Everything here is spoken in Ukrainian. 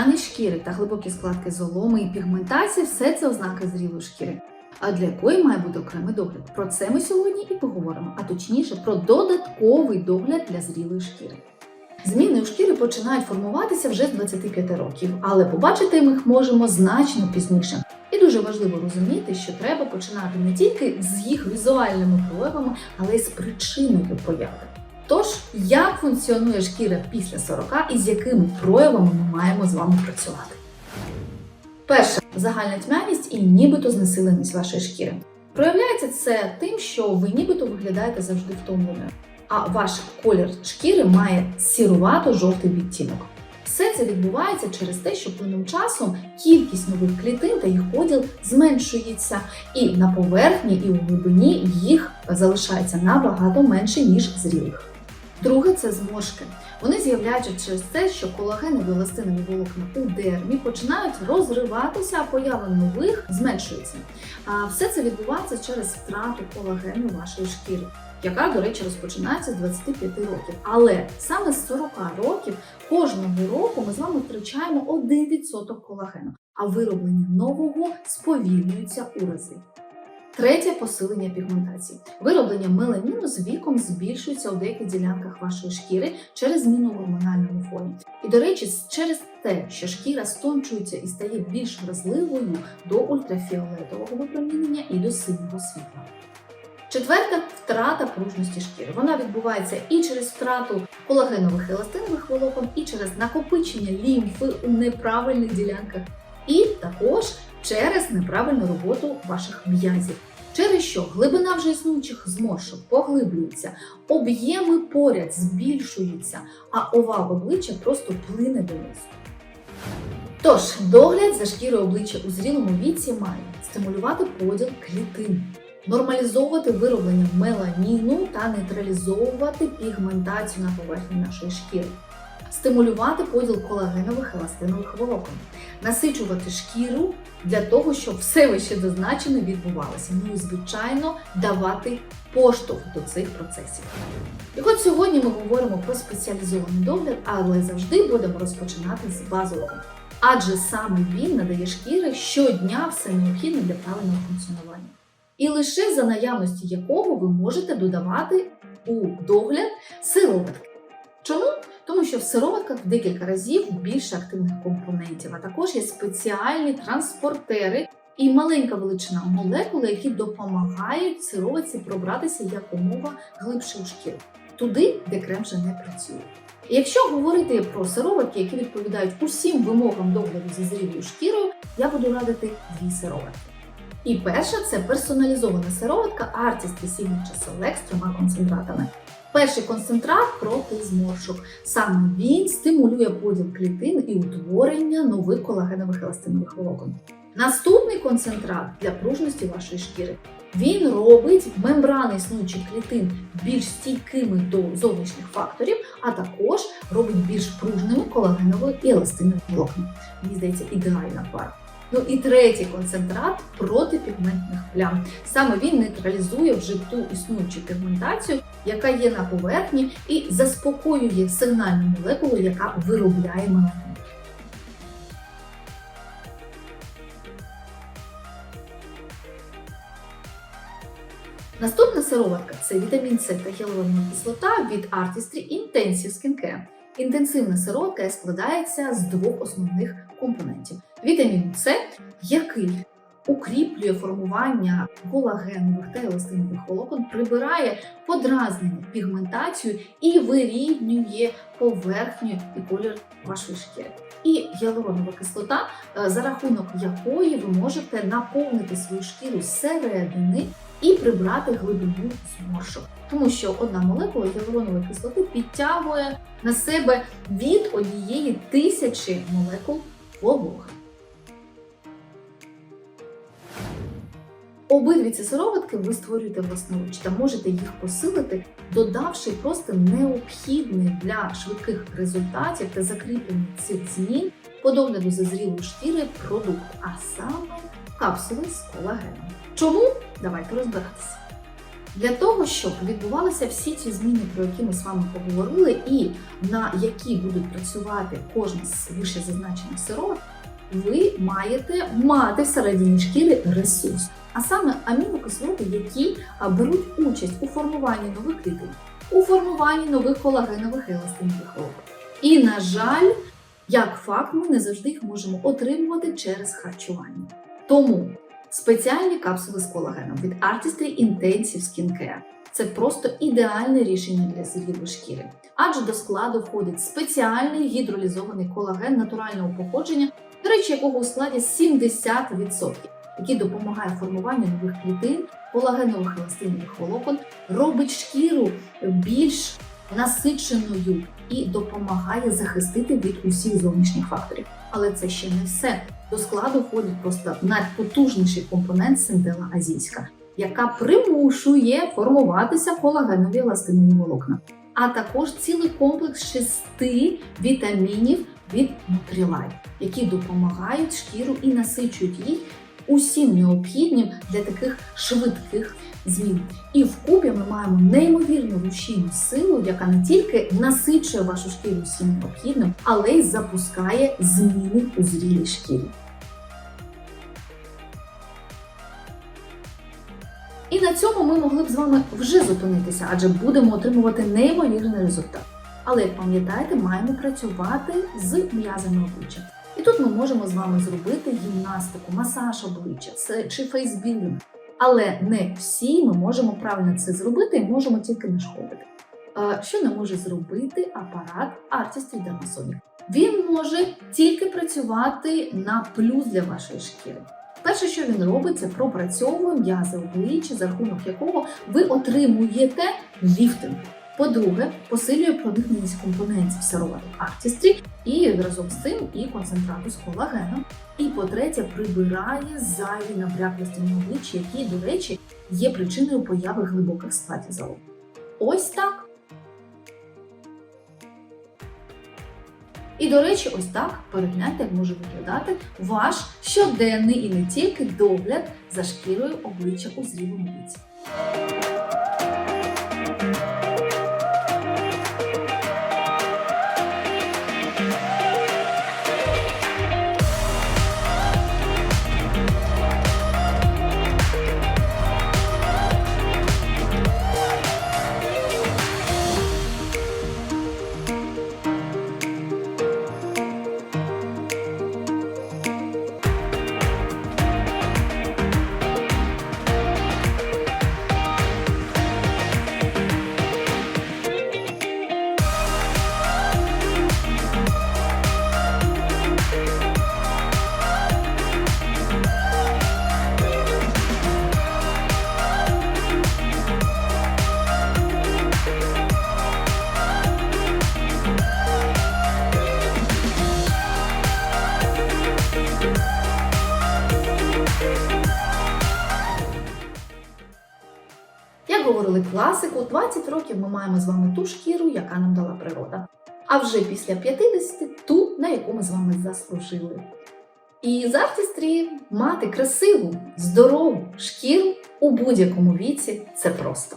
Тьмяні шкіри та глибокі складки золоми і пігментація все це ознаки зрілої шкіри. А для якої має бути окремий догляд? Про це ми сьогодні і поговоримо, а точніше про додатковий догляд для зрілої шкіри. Зміни у шкірі починають формуватися вже з 25 років, але побачити ми їх можемо значно пізніше. І дуже важливо розуміти, що треба починати не тільки з їх візуальними проявами, але й з причиною появи. Тож, як функціонує шкіра після 40 і з якими проявами ми маємо з вами працювати? Перше загальна тьмяність і нібито знесиленість вашої шкіри. Проявляється це тим, що ви нібито виглядаєте завжди втомленою, а ваш колір шкіри має сірувато-жовтий відтінок. Все це відбувається через те, що плином часом кількість нових клітин та їх поділ зменшується, і на поверхні і у глибині їх залишається набагато менше, ніж зрілих. Друге це зморшки. Вони з'являються через те, що колагенові еластинові волокна у дермі починають розриватися, а поява нових зменшується. А все це відбувається через втрату колагену вашої шкіри, яка, до речі, розпочинається з 25 років. Але саме з 40 років кожного року ми з вами втрачаємо 1% колагену, а вироблення нового сповільнюється у рази. Третє посилення пігментації. Вироблення меланіну з віком збільшується у деяких ділянках вашої шкіри через зміну в гормональному фоні. І, до речі, через те, що шкіра стончується і стає більш вразливою до ультрафіолетового випромінення і до синього світла. Четверта втрата пружності шкіри. Вона відбувається і через втрату колагенових еластинових волокон, і через накопичення лімфи у неправильних ділянках, і також через неправильну роботу ваших м'язів. Через що глибина вже існуючих зморшок поглиблюється, об'єми поряд збільшуються, а овал обличчя просто плине донизу. Тож, догляд за шкірою обличчя у зрілому віці має стимулювати поділ клітин, нормалізовувати вироблення меланіну та нейтралізовувати пігментацію на поверхні нашої шкіри, стимулювати поділ колагенових еластинових волокон, насичувати шкіру для того, щоб все вище зазначене відбувалося. Ну і звичайно давати поштовх до цих процесів. І от сьогодні ми говоримо про спеціалізований догляд, але завжди будемо розпочинати з базового. Адже саме він надає шкіри щодня все необхідне для правильного функціонування. І лише за наявності якого ви можете додавати у догляд сироватки. Чому? Тому що в сироватках в декілька разів більше активних компонентів, а також є спеціальні транспортери і маленька величина молекули, які допомагають сироватці пробратися якомога глибше у шкіру, туди, де крем вже не працює. Якщо говорити про сироватки, які відповідають усім вимогам догляду за зрілою шкірою, я буду радити дві сироватки. І перша це персоналізована сироватка Artist Signature Select з трьома концентратами. Перший концентрат проти зморшок. Саме він стимулює поділ клітин і утворення нових колагенових еластинових волокон. Наступний концентрат для пружності вашої шкіри. Він робить мембрани існуючих клітин більш стійкими до зовнішніх факторів, а також робить більш пружними колагенові і еластинові волокна. Мені здається, ідеальна пара. Ну і третій концентрат проти пігментних плям. Саме він нейтралізує вже ту існуючу пігментацію, яка є на поверхні, і заспокоює сигнальну молекулу, яка виробляє меланін. Наступна сироватка це вітамін С та гіалуронова кислота від Artistry Intensive Skincare. Інтенсивна сироватка складається з двох основних компонентів: вітаміну С, який укріплює формування колагенових та еластинових волокон, прибирає подразнення, пігментацію і вирівнює поверхню і колір вашої шкіри. І гіалуронова кислота, е, за рахунок якої ви можете наповнити свою шкіру зсередини і прибрати глибину зморшок. Тому що одна молекула гіалуронової кислоти підтягує на себе від однієї тисячі молекул вологи. Обидві ці сироватки ви створюєте власноруч та можете їх посилити, додавши просто необхідний для швидких результатів та закріплення цих змін по догляду за шкіри продукт, а саме капсули з колагеном. Чому? Давайте розбиратися. Для того, щоб відбувалися всі ці зміни, про які ми з вами поговорили, і на які будуть працювати кожна з вище зазначених сироват, ви маєте мати всередині шкіри ресурс, а саме амінокислоти, які беруть участь у формуванні нових клітин, у формуванні нових колагенових еластинових волокон. І, на жаль, як факт, ми не завжди їх можемо отримувати через харчування. Тому спеціальні капсули з колагеном від Artistry Intensive Skincare – це просто ідеальне рішення для зрілої шкіри, адже до складу входить спеціальний гідролізований колаген натурального походження, до речі, якого у складі 70%, який допомагає формуванню нових клітин, колагенових еластинових волокон, робить шкіру більш насиченою і допомагає захистити від усіх зовнішніх факторів. Але це ще не все. До складу входить просто найпотужніший компонент синтела азійська, яка примушує формуватися колагенові еластинові волокна, а також цілий комплекс шести вітамінів від Nutrilite, які допомагають шкіру і насичують їх усім необхідним для таких швидких змін. І вкупі ми маємо неймовірну рушійну силу, яка не тільки насичує вашу шкіру всім необхідним, але й запускає зміни у зрілій шкірі. І на цьому ми могли б з вами вже зупинитися, адже будемо отримувати неймовірний результат. Але як пам'ятаєте, маємо працювати з м'язами обличчя. І тут ми можемо з вами зробити гімнастику, масаж обличчя чи фейсбілінг. Але не всі ми можемо правильно це зробити і можемо тільки нашкодити. Е, Що не може зробити апарат Artistry Dermasonic? Він може тільки працювати на плюс для вашої шкіри. Перше, що він робить, це пропрацьовує м'язи обличчя, за рахунок якого ви отримуєте ліфтинг. По-друге, посилює проникненість компонентів сироваток Artistry і разом з цим і концентрату з колагеном. І по-третє, прибирає зайві набряклості на обличчі, які, до речі, є причиною появи глибоких складів залом. Ось так. І, до речі, ось так перегляньте, як може виглядати ваш щоденний і не тільки догляд за шкірою обличчя у зрілому віці. Як говорили класику, 20 років ми маємо з вами ту шкіру, яка нам дала природа. А вже після 50 ту, на яку ми з вами заслужили. І з Artistry мати красиву, здорову шкіру у будь-якому віці це просто.